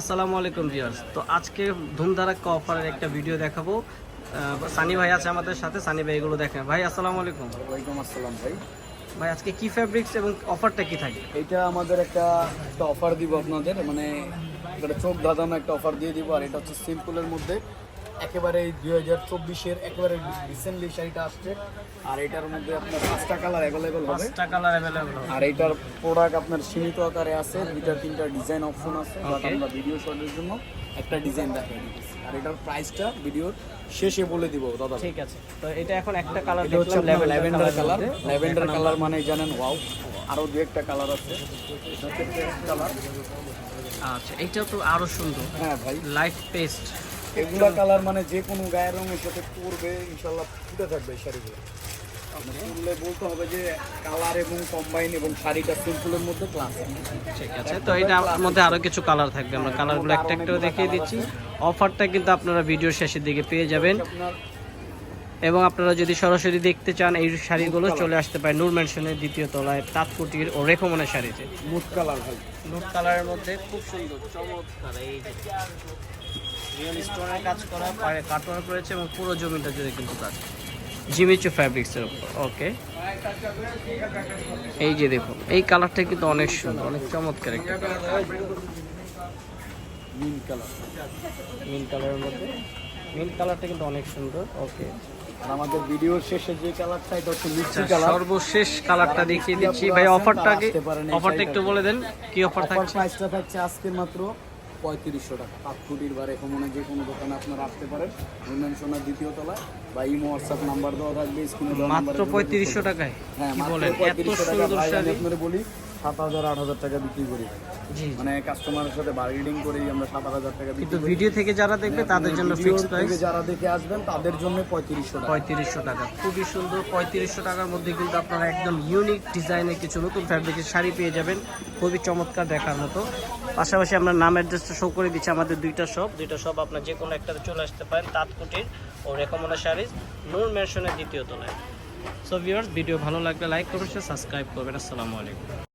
আসসালামু আলাইকুম ভিউয়ার্স। তো আজকে ধুমধারাক্কা অফারের একটা ভিডিও দেখাবো। সানি ভাই আছে আমাদের সাথে। সানি ভাই এগুলো দেখেন। ভাই আসসালামু আলাইকুম। ওয়ালাইকুম আসসালাম ভাই। ভাই আজকে কি ফ্যাব্রিক্স এবং অফারটা কি থাকে? এটা আমাদের একটা একটা অফার দিব আপনাদের। মানে একটা চোখ ধাঁধানো একটা অফার দিয়ে দিব। আর এটা হচ্ছে সিম্পলের মধ্যে। একেবারে দুই হাজার চব্বিশের একেবারে রিসেন্টলি শাড়িটা আসছে। আর এটার মধ্যে আপনার পাঁচটা কালার অ্যাভেলেবেল হবে। পাঁচটা কালার অ্যাভেলেবল আর এটার প্রোডাক্ট আপনার সীমিত আকারে আছে। দুইটা তিনটা ডিজাইন অপশন আছে। বাট আমরা ভিডিও শটের জন্য একটা ডিজাইন দেখাই দিতেছি। আর এটার প্রাইসটা ভিডিওর শেষে বলে দিব দাদা। ঠিক আছে। তো এটা এখন একটা কালার দেখলাম ল্যাভেন্ডার কালার ল্যাভেন্ডার কালার মানে জানেন ওয়াও আরও দু একটা কালার আছে। এটা কালার আচ্ছা এইটা তো আরও সুন্দর। হ্যাঁ ভাই। লাইট পেস্ট এগুলা কালার মানে যে কোনো গায়ের রঙের সাথে পরবে ইনশাল্লাহ ফুটে থাকবে এই শাড়িগুলো। বলতে হবে যে কালার এবং কম্বাইন এবং শাড়িটা সিম্পলের মধ্যে ক্লাস ঠিক আছে তো এটার মধ্যে আরও কিছু কালার থাকবে। আমরা কালারগুলো একটা একটা দেখিয়ে দিচ্ছি। অফারটা কিন্তু আপনারা ভিডিওর শেষের দিকে পেয়ে যাবেন। এবং আপনারা যদি সরাসরি দেখতে চান এই শাড়িগুলো চলে আসতে পারে নূর ম্যানশনের দ্বিতীয় তলায় তাঁতকুটির ও রেখমনের শাড়িতে। মুড কালার ভাই। নুট কালারের মধ্যে খুব সুন্দর চমৎকার এই রিয়েল স্টোনের কাজ করা পায়ে কাটওয়ার্ক রয়েছে এবং পুরো জমিটা জুড়ে কিন্তু কাজ। জিমিচু ফ্যাব্রিক্সের উপর ওকে এই যে দেখুন এই কালারটা কিন্তু অনেক সুন্দর অনেক চমৎকার একটা মিন কালার মিন কালারের মধ্যে। মিন কালারটা কিন্তু অনেক সুন্দর ওকে আর আমাদের ভিডিওর শেষে যে কালারটা এটা হচ্ছে মিষ্টি আচ্ছা, কালার সর্বশেষ কালারটা দেখিয়ে দিচ্ছি। ভাই অফারটা অফারটা একটু বলে দেন কি অফার অফার থাকছে? প্রাইসটা থাকছে আজকে মাত্র পঁয়ত্রিশশো টাকা। পাতকুটির বা রেকমনে যে কোনো দোকানে আপনারা আসতে পারেন। উন্নয়ন সোনার দ্বিতীয় তলায় বা ইমো হোয়াটসঅ্যাপ নাম্বার দেওয়া থাকবে স্ক্রিনে মাত্র পঁয়ত্রিশশো টাকায় হ্যাঁ মাত্র পঁয়ত্রিশশো টাকা। আপনারা বলি সাত হাজার আট হাজার টাকা বিক্রি করি। মানে কাস্টমারের সাথে বার্গেনিং করেই আমরা সাত হাজার টাকা কিন্তু ভিডিও থেকে যারা দেখবে তাদের জন্য ভিডিও ফিক্সড প্রাইস যারা দেখে আসবেন তাদের জন্য পঁয়ত্রিশশো টাকা। পঁয়ত্রিশশো টাকা। খুবই সুন্দর পঁয়ত্রিশশো টাকার মধ্যে কিন্তু আপনারা একদম ইউনিক ডিজাইনের কিছু নতুন ফ্যাব্রিকের শাড়ি পেয়ে যাবেন। খুবই চমৎকার দেখার মতো। পাশাপাশি আমরা নাম অ্যাড্রেসটা শো করে দিচ্ছি আমাদের দুইটা শপ দুইটা শপ আপনার যে কোনো একটাতে চলে আসতে পারেন তাঁতকুটির ও রেকমনা শাড়িজ নূর ম্যানশনের দ্বিতীয় তলায়। সো ভিউয়ার্স ভিডিও ভালো লাগলে লাইক করবেন সাবস্ক্রাইব করবেন। আসসালামু আলাইকুম।